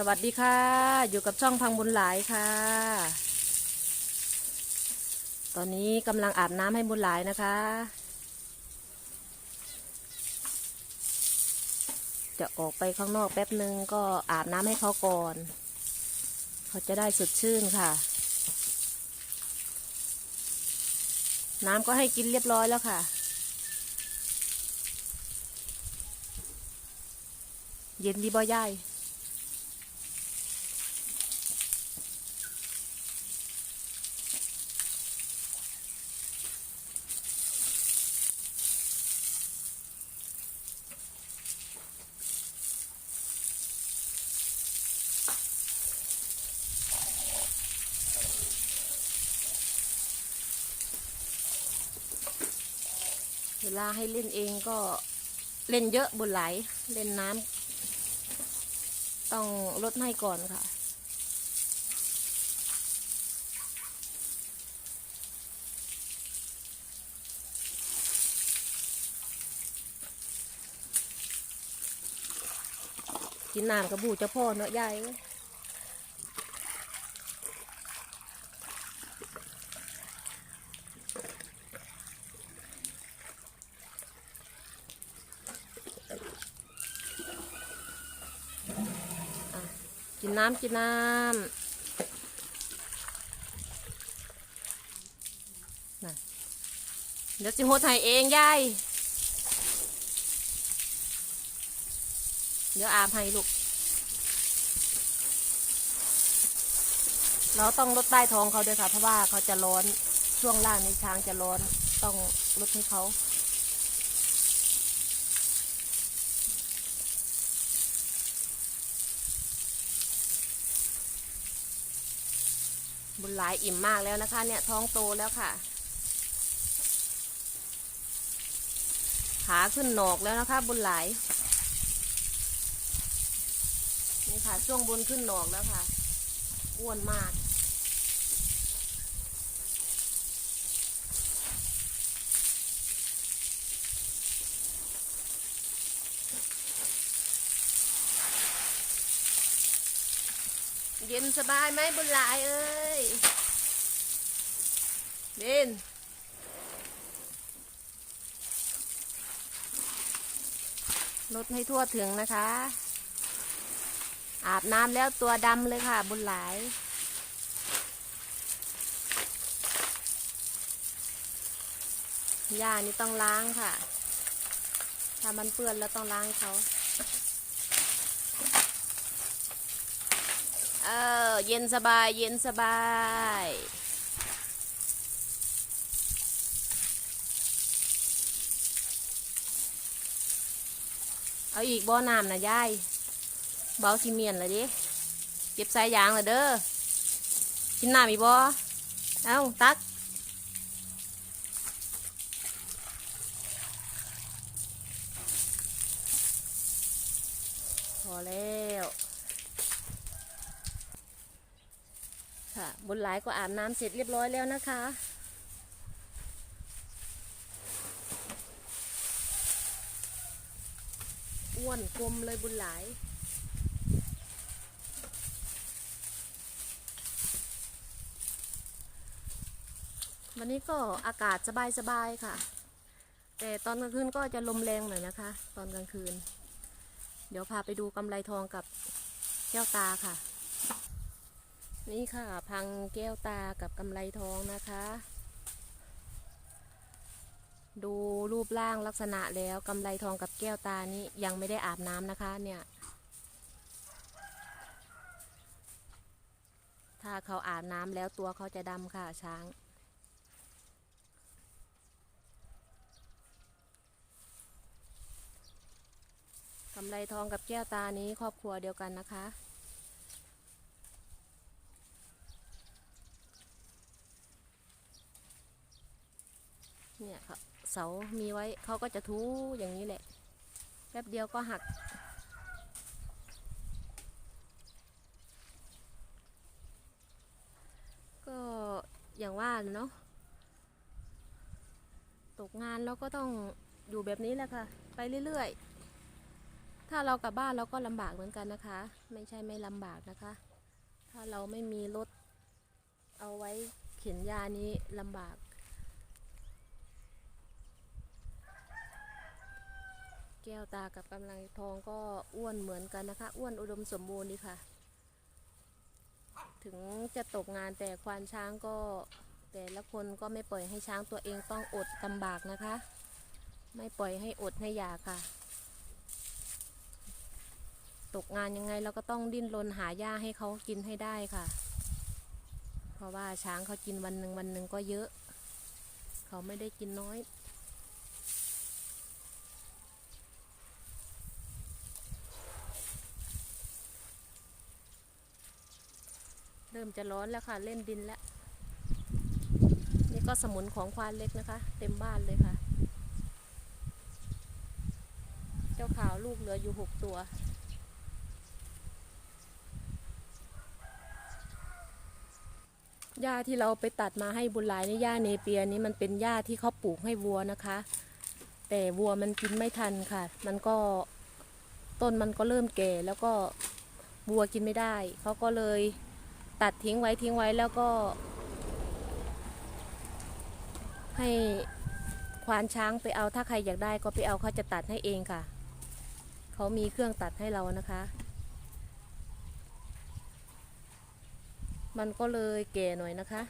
สวัสดีค่ะ อยู่กับช่องพังบุญหลายค่ะ ตอนนี้กำลังอาบน้ำให้บุญหลายนะคะ จะออกไปข้างนอกแป๊บนึงก็อาบน้ำให้เขาก่อน เขาจะได้สดชื่นค่ะ น้ำก็ให้กินเรียบร้อยแล้วค่ะเย็นดีบ่ยาย เวลาให้เล่นเองก็เล่นเยอะบนไหล เล่นน้ำต้องลดให้ก่อนค่ะ กินน้ำกระบูเจ้าพ่อเนาะยาย นน้ำกินน้ำน่ะเดี๋ยวสิโหดให้เองยาย เดี๋ยวอาบให้ลูก เราต้องลดใต้ท้องเขาด้วยค่ะ เพราะว่าเขาจะร้อน ช่วงล่างในช้างจะร้อน ต้องลดให้เขา บุญหลายอิ่มมากแล้วนะคะ เนี่ยท้องโตแล้วค่ะ ขาขึ้นหนอกแล้วนะคะ บุญหลาย นี่ค่ะ ช่วงบุนขึ้นหนอกแล้วค่ะอ้วนมาก เย็นสบายไหมบุญหลายเอ้ยเด่นลดให้ทั่วถึงนะคะ อาบน้ำแล้วตัวดำเลยค่ะ บุญหลาย หญ้านี่ต้องล้างค่ะ ถ้ามันเปื้อนแล้วต้องล้างเขา เออเย็นสบายเย็นสบาย เอาอีกบ่อน้ำนะยายเบาซีเมียนเลยดิเก็บสายยางเลยเด้อกินน้ำอีกบ่เอาตักพอแล้ว ค่ะ บนหลายก็อาบน้ำเสร็จเรียบร้อยแล้วนะคะ อ้วนกลมเลยบุญหลายวันนี้ก็อากาศสบายๆค่ะ แต่ตอนกลางคืนก็จะลมแรงหน่อยนะคะ ตอนกลางคืน เดี๋ยวพาไปดูกำไรทองกับแก้วตาค่ะ นี่ค่ะ พังแก้วตากับกำไรทองนะคะ ดูรูปร่างลักษณะแล้วกำไรทองกับแก้วตานี้ยังไม่ได้อาบน้ำนะคะเนี่ย ถ้าเขาอาบน้ำแล้วตัวเขาจะดำค่ะช้างกำไรทองกับแก้วตานี้ครอบครัวเดียวกันนะคะ เนี่ยค่ะเสามีไว้เขาก็จะทูอย่างนี้แหละแป๊บเดียวก็หัก ก็อย่างว่าแหละเนาะตกงานแล้วก็ต้องอยู่แบบนี้แหละค่ะ ไปเรื่อยๆ ถ้าเรากลับบ้านเราก็ลำบากเหมือนกันนะคะ ไม่ใช่ไม่ลำบากนะคะ ถ้าเราไม่มีรถเอาไว้เข็นยานี้ลำบาก ก้วตากับกำลังทองก็อ้วนเหมือนกันนะคะ อ้วนอุดมสมบูรณ์ดีค่ะ ถึงจะตกงานแต่ควานช้างก็ แต่ละคนก็ไม่ปล่อยให้ช้างตัวเองต้องอดลำบากนะคะ ไม่ปล่อยให้อดให้อยากค่ะ ตกงานยังไงเราก็ต้องดิ้นรนหาหญ้าให้เขากินให้ได้ค่ะ เพราะว่าช้างเขากินวันหนึ่งวันหนึ่งก็เยอะ เขาไม่ได้กินน้อย ริ่มจะร้อนแล้วค่ะ เล่นดินแล้ว นี่ก็สมุนของควานเล็กนะคะ เต็มบ้านเลยค่ะ เจ้าขาวลูกเหลืออยู่หกตัว หญ้าที่เราไปตัดมาให้บุญหลายนี่หญ้าเนเปียนี่มันเป็นหญ้าที่เขาปลูกให้วัวนะคะ แต่วัวมันกินไม่ทันค่ะ มันก็ต้นมันก็เริ่มแก่แล้วก็วัวกินไม่ได้ เขาก็เลย ตัดทิ้งไว้ทิ้งไว้แล้วก็ ให้ควานช้างไปเอาถ้าใครอยากได้ก็ไปเอาเขาจะตัดให้เองค่ะ เขามีเครื่องตัดให้เรานะคะ มันก็เลยแก่หน่อยนะคะ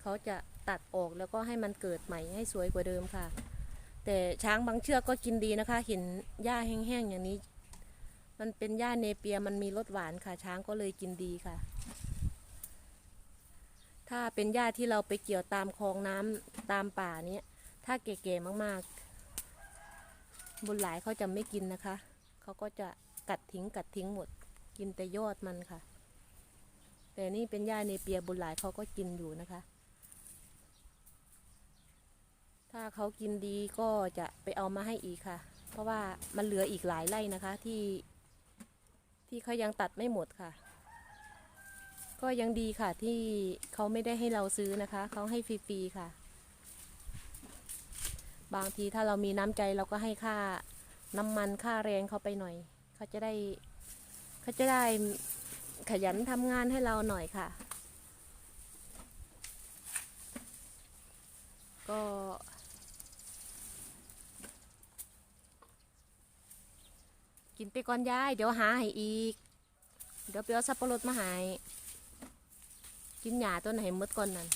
เขาจะตัดออกแล้วก็ให้มันเกิดใหม่ให้สวยกว่าเดิมค่ะ แต่ช้างบางเชือกก็กินดีนะคะ เห็นหญ้าแห้งๆอย่างนี้ มันเป็นหญ้าเนเปียมันมีรสหวานค่ะ ช้างก็เลยกินดีค่ะ ถ้าเป็นหญ้าที่เราไปเกี่ยวตามคลองน้ำตามป่าเนี้ยถ้าแก่ๆมากๆ บุญหลายเขาจะไม่กินนะคะ เขาก็จะกัดทิ้งกัดทิ้งหมด กินแต่ยอดมันค่ะ แต่นี่เป็นหญ้าเนเปียบุญหลายเขาก็กินอยู่นะคะ ถ้าเขากินดีก็จะไปเอามาให้อีกค่ะ เพราะว่ามันเหลืออีกหลายไร่นะคะที่ที่เขายังตัดไม่หมดค่ะ ก็ยังดีค่ะที่เขาไม่ได้ให้เราซื้อนะคะ เขาให้ฟรีๆค่ะ บางทีถ้าเรามีน้ำใจเราก็ให้ค่าน้ำมันค่าแรงเขาไปหน่อย เขาจะได้เขาจะได้ขยันทำงานให้เราหน่อยค่ะ ก็กินไปก่อนยาย เดี๋ยวหาให้อีก เดี๋ยวไปเอาสับปะรดมาให้ กินหญ้าต้นไหนมดก่อนนั่น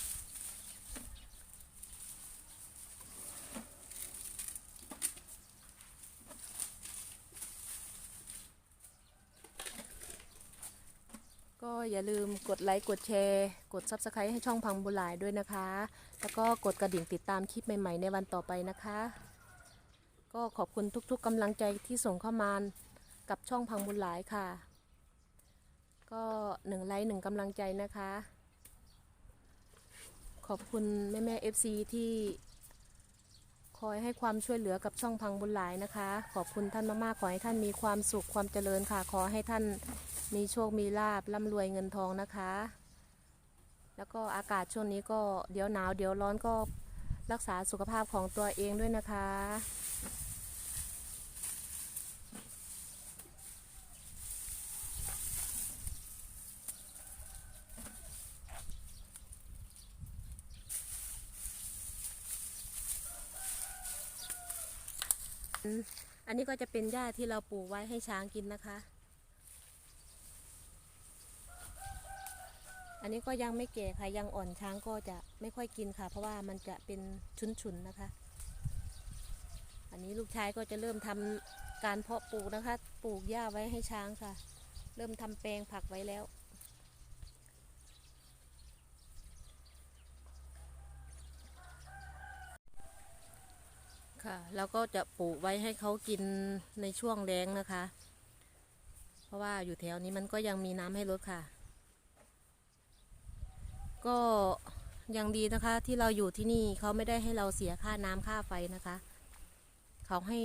ก็อย่าลืมกดไลค์กดแชร์ กด Subscribe ให้ช่องพังบุหลายด้วยนะคะ แล้วก็กดกระดิ่งติดตามคลิปใหม่ๆ ในวันต่อไปนะคะ ก็ขอบคุณทุกๆกำลังใจที่ส่งเข้ามากับช่องพังบุญหลายค่ะ ก็หนึ่งไลค์หนึ่งกำลังใจนะคะ ขอบคุณแม่แม่เอฟซีที่คอยให้ความช่วยเหลือกับช่องพังบุญหลายนะคะ ขอบคุณท่านมากๆ ขอให้ท่านมีความสุขความเจริญค่ะ ขอให้ท่านมีโชค มีลาบร่ำรวยเงินทองนะคะ แล้วก็อากาศช่วงนี้ก็เดี๋ยวหนาว เดี๋ยวร้อนก็รักษาสุขภาพของตัวเองด้วยนะคะ อันนี้ก็จะเป็นหญ้าที่เราปลูกไว้ให้ช้างกินนะคะ อันนี้ก็ยังไม่แก่ค่ะยังอ่อนช้างก็จะไม่ค่อยกินค่ะ เพราะว่ามันจะเป็นชุนๆนะคะ อันนี้ลูกชายก็จะเริ่มทำการเพาะปลูกนะคะ ปลูกหญ้าไว้ให้ช้างค่ะ เริ่มทำแปลงผักไว้แล้ว ค่ะ แล้วก็จะปลูกไว้ให้เขากินในช่วงแล้งนะคะ เพราะว่าอยู่แถวนี้มันก็ยังมีน้ำให้รดค่ะ ก็ยังดีนะคะ ที่เราอยู่ที่นี่เขาไม่ได้ให้เราเสียค่าน้ำค่าไฟนะคะ เขาให้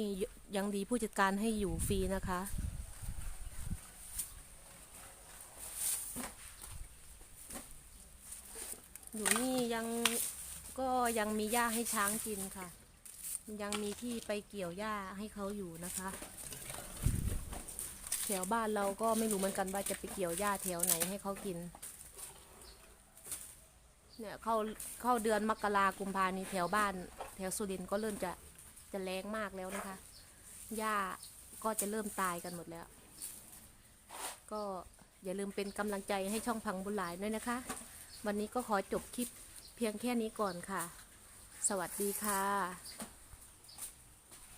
ยังดีผู้จัดการให้อยู่ฟรีนะคะอยู่นี่ยังก็ยังมีหญ้าให้ช้างกินค่ะ ยังมีที่ไปเกี่ยวหญ้าให้เขาอยู่นะคะ แถวบ้านเราก็ไม่รู้เหมือนกันว่าจะไปเกี่ยวหญ้าแถวไหนให้เขากิน เนี่ยเข้าเข้าเดือนมกรากุมภานี้แถวบ้าน แถวสุรินทร์ก็เริ่มจะจะแรงมากแล้วนะคะ หญ้าก็จะเริ่มตายกันหมดแล้ว ก็อย่าลืมเป็นกำลังใจให้ช่องพังบุญหลายด้วยนะคะ วันนี้ก็ขอจบคลิปเพียงแค่นี้ก่อนค่ะ สวัสดีค่ะ